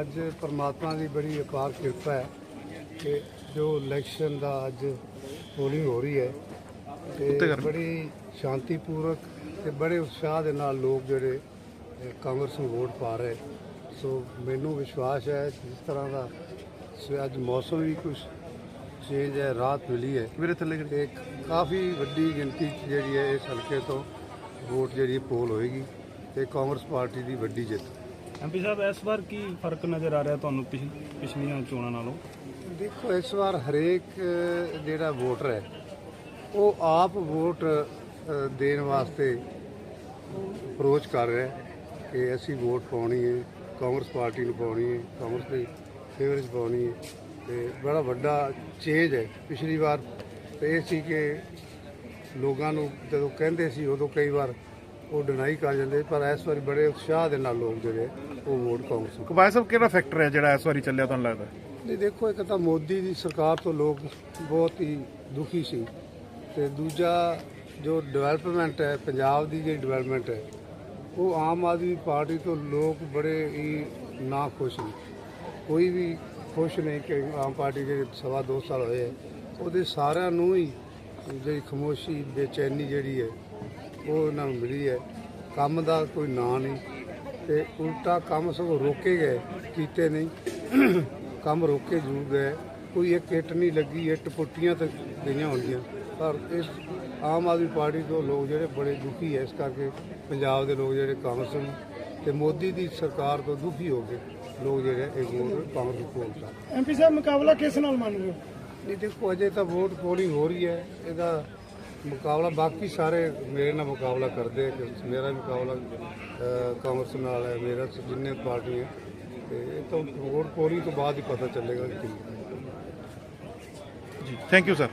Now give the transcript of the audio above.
ਅੱਜ ਪਰਮਾਤਮਾ ਦੀ ਬੜੀ ਅਪਾਰ ਕਿਰਪਾ ਹੈ ਕਿ ਜੋ ਇਲੈਕਸ਼ਨ ਦਾ ਅੱਜ ਪੋਲਿੰਗ ਹੋ ਰਹੀ ਹੈ ਤੇ ਬੜੀ ਸ਼ਾਂਤੀਪੂਰਵਕ ਤੇ ਬੜੇ ਉਤਸ਼ਾਹ ਦੇ ਨਾਲ ਲੋਕ ਜਿਹੜੇ ਕਾਂਗਰਸ ਨੂੰ ਵੋਟ ਪਾ ਰਹੇ। ਸੋ ਮੈਨੂੰ ਵਿਸ਼ਵਾਸ ਹੈ ਜਿਸ ਤਰ੍ਹਾਂ ਦਾ ਅੱਜ ਮੌਸਮ ਵੀ ਕੁਝ ਚੇਂਜ ਹੈ ਰਾਤ ਮਿਲੀ ਹੈ। ਵੀਰੇ ਥੱਲੇ ਤੇ ਕਾਫੀ ਵੱਡੀ ਗਿਣਤੀ ਜਿਹੜੀ ਹੈ ਇਸ ਹਲਕੇ ਤੋਂ ਵੋਟ ਜਿਹੜੀ ਪੋਲ ਹੋਏਗੀ ਤੇ ਕਾਂਗਰਸ ਪਾਰਟੀ ਦੀ ਵੱਡੀ ਜਿੱਤ। ਐਮਪੀ ਸਾਹਿਬ ਇਸ ਵਾਰ ਕੀ ਫ਼ਰਕ ਨਜ਼ਰ ਆ ਰਿਹਾ ਤੁਹਾਨੂੰ ਪਿਛ- ਪਿਛਲੀਆਂ ਚੋਣਾਂ ਨਾਲੋਂ? ਦੇਖੋ ਇਸ ਵਾਰ ਹਰੇਕ ਅ, ਜਿਹੜਾ ਵੋਟਰ ਹੈ ਉਹ ਆਪ ਵੋਟ ਅ, ਦੇਣ ਵਾਸਤੇ ਅਪਰੋਚ ਕਰ ਰਿਹਾ ਹੈ ਕਿ ਅਸੀਂ ਵੋਟ ਪਾਉਣੀ ਹੈ ਕਾਂਗਰਸ ਪਾਰਟੀ ਨੂੰ ਪਾਉਣੀ ਹੈ ਕਾਂਗਰਸ ਦੇ ਫੇਵਰ 'ਚ ਪਾਉਣੀ ਹੈ ਤੇ ਬੜਾ ਵੱਡਾ ਚੇਂਜ ਹੈ। ਪਿਛਲੀ ਵਾਰ ਤੇ ਇਹ ਸੀ ਕਿ ਲੋਕਾਂ ਨੂੰ ਜਦੋਂ ਕਹਿੰਦੇ ਸੀ ਉਦੋਂ ਕਈ ਵਾਰ ਉਹ ਡਿਨਾਈ ਕਰ ਜਾਂਦੇ ਪਰ ਇਸ ਵਾਰੀ ਬੜੇ ਉਤਸ਼ਾਹ ਦੇ ਨਾਲ ਲੋਕ ਜਿਹੜੇ ਉਹ ਵੋਟ ਕਾਂਗਰਸ ਨੂੰ ਕਬਾਇ ਸਾਹਿਬ ਕਿਹੜਾ ਫੈਕਟਰ ਹੈ ਜਿਹੜਾ ਇਸ ਵਾਰੀ ਚੱਲਿਆ ਤੁਹਾਨੂੰ ਲੱਗਦਾ? ਨਹੀਂ ਦੇਖੋ ਇੱਕ ਤਾਂ ਮੋਦੀ ਦੀ ਸਰਕਾਰ ਤੋਂ ਲੋਕ ਬਹੁਤ ਹੀ ਦੁਖੀ ਸੀ ਤੇ ਦੂਜਾ ਜੋ ਡਿਵੈਲਪਮੈਂਟ ਹੈ ਪੰਜਾਬ ਦੀ ਜਿਹੜੀ ਡਿਵੈਲਪਮੈਂਟ ਹੈ ਉਹ ਆਮ ਆਦਮੀ ਪਾਰਟੀ ਤੋਂ ਲੋਕ ਬੜੇ ਹੀ ਨਾ ਖੁਸ਼ ਨੇ। ਕੋਈ ਵੀ ਖੁਸ਼ ਨਹੀਂ ਕਿ ਆਮ ਪਾਰਟੀ ਦੇ ਸਵਾ ਦੋ ਸਾਲ ਹੋਏ ਉਹਦੇ ਸਾਰਿਆਂ ਨੂੰ ਹੀ ਜਿਹੜੀ ਖਮੋਸ਼ੀ ਬੇਚੈਨੀ ਜਿਹੜੀ ਹੈ ਉਹ ਉਹਨਾਂ ਨੂੰ ਮਿਲੀ ਹੈ। ਕੰਮ ਦਾ ਕੋਈ ਨਾਂ ਨਹੀਂ ਤੇ ਉਲਟਾ ਕੰਮ ਸਗੋਂ ਰੋਕੇ ਗਏ ਕੀਤੇ ਨਹੀਂ। ਕੰਮ ਰੋਕੇ ਜ਼ਰੂਰ ਗਏ। ਕੋਈ ਇੱਕ ਇੱਟ ਨਹੀਂ ਲੱਗੀ ਇੱਟ ਪੁੱਟੀਆਂ ਤੇ ਗਈਆਂ ਹੋਣਗੀਆਂ। ਪਰ ਇਸ ਆਮ ਆਦਮੀ ਪਾਰਟੀ ਤੋਂ ਲੋਕ ਜਿਹੜੇ ਬੜੇ ਦੁਖੀ ਹੈ ਇਸ ਕਰਕੇ ਪੰਜਾਬ ਦੇ ਲੋਕ ਜਿਹੜੇ ਕਾਂਗਰਸ ਨੂੰ ਤੇ ਮੋਦੀ ਦੀ ਸਰਕਾਰ ਤੋਂ ਦੁਖੀ ਹੋ ਕੇ ਲੋਕ ਜਿਹੜੇ ਇਹ ਵੋਟ ਕਾਂਗਰਸ ਨੂੰ। ਪੋਲਦਾ ਐਮਪੀ ਸਾਹਿਬ ਮੁਕਾਬਲਾ ਕਿਸ ਨਾਲ ਮੰਨ ਰਹੇ ਹੋ? ਨਹੀਂ ਦੇਖੋ ਅਜੇ ਤਾਂ ਵੋਟ ਪੋਲਿੰਗ ਹੋ ਰਹੀ ਹੈ। ਇਹਦਾ ਮੁਕਾਬਲਾ, ਬਾਕੀ ਸਾਰੇ ਮੇਰੇ ਨਾਲ ਮੁਕਾਬਲਾ ਕਰਦੇ ਆ ਕਿ ਮੇਰਾ ਮੁਕਾਬਲਾ ਕਾਂਗਰਸ ਨਾਲ ਹੈ, ਮੇਰਾ ਜਿੰਨੇ ਪਾਰਟੀਆਂ ਤੇ ਇਹ ਤਾਂ ਵੋਟ ਪੋਲਿੰਗ ਤੋਂ ਬਾਅਦ ਹੀ ਪਤਾ ਚੱਲੇਗਾ ਕਿ ਜੀ ਥੈਂਕ ਯੂ ਸਰ